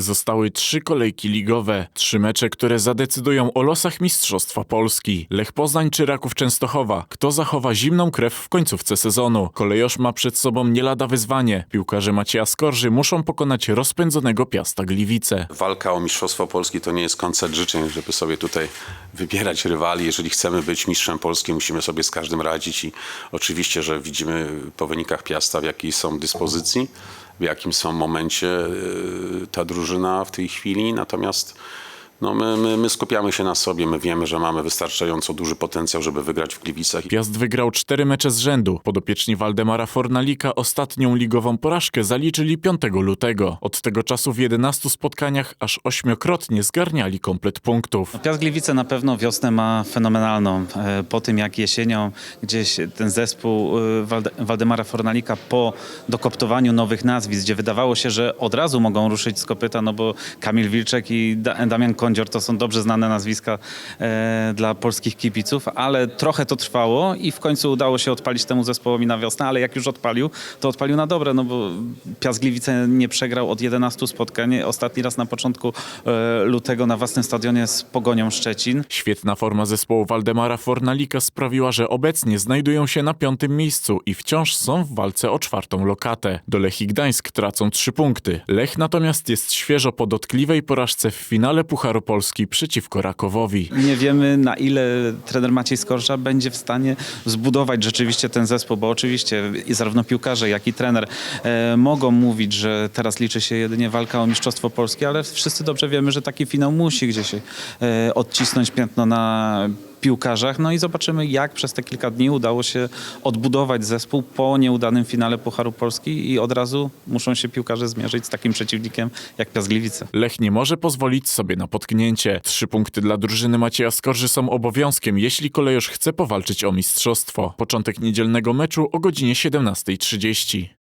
Zostały trzy kolejki ligowe, trzy mecze, które zadecydują o losach Mistrzostwa Polski. Lech Poznań czy Raków Częstochowa. Kto zachowa zimną krew w końcówce sezonu? Kolejosz ma przed sobą nie lada wyzwanie. Piłkarze Macieja Skorży muszą pokonać rozpędzonego Piasta Gliwice. Walka o Mistrzostwo Polski to nie jest koncert życzeń, żeby sobie tutaj wybierać rywali. Jeżeli chcemy być mistrzem Polski, musimy sobie z każdym radzić i oczywiście, że widzimy po wynikach Piasta, w jakiej są dyspozycji, w jakim są momencie yy, ta drużyna w tej chwili. Natomiast no my, my, my skupiamy się na sobie, my wiemy, że mamy wystarczająco duży potencjał, żeby wygrać w Gliwicach. Piast wygrał cztery mecze z rzędu. Podopieczni Waldemara Fornalika ostatnią ligową porażkę zaliczyli 5 lutego. Od tego czasu w 11 spotkaniach aż ośmiokrotnie zgarniali komplet punktów. Piast Gliwice na pewno wiosnę ma fenomenalną. E, Po tym jak jesienią gdzieś ten zespół e, Walde- Waldemara Fornalika po dokoptowaniu nowych nazwisk, gdzie wydawało się, że od razu mogą ruszyć z kopyta, no bo Kamil Wilczek i Da- Damian Kondzior to są dobrze znane nazwiska e, dla polskich kibiców, ale trochę to trwało i w końcu udało się odpalić temu zespołowi na wiosnę, ale jak już odpalił, to odpalił na dobre, no bo Piast Gliwice nie przegrał od 11 spotkań. Ostatni raz na początku e, lutego na własnym stadionie z Pogonią Szczecin. Świetna forma zespołu Waldemara Fornalika sprawiła, że obecnie znajdują się na piątym miejscu i wciąż są w walce o czwartą lokatę. Do Lech i Gdańsk tracą trzy punkty. Lech natomiast jest świeżo po dotkliwej porażce w finale Pucharu Polski przeciwko Rakowowi. Nie wiemy na ile trener Maciej Skorża będzie w stanie zbudować rzeczywiście ten zespół, bo oczywiście zarówno piłkarze, jak i trener e, mogą mówić, że teraz liczy się jedynie walka o Mistrzostwo Polskie, ale wszyscy dobrze wiemy, że taki finał musi gdzieś e, odcisnąć piętno na piłkarzach. No i zobaczymy, jak przez te kilka dni udało się odbudować zespół po nieudanym finale Pucharu Polski i od razu muszą się piłkarze zmierzyć z takim przeciwnikiem jak Piast Gliwice. Lech nie może pozwolić sobie na potknięcie. Trzy punkty dla drużyny Macieja Skorży są obowiązkiem, jeśli kolejosz chce powalczyć o mistrzostwo. Początek niedzielnego meczu o godzinie 17.30.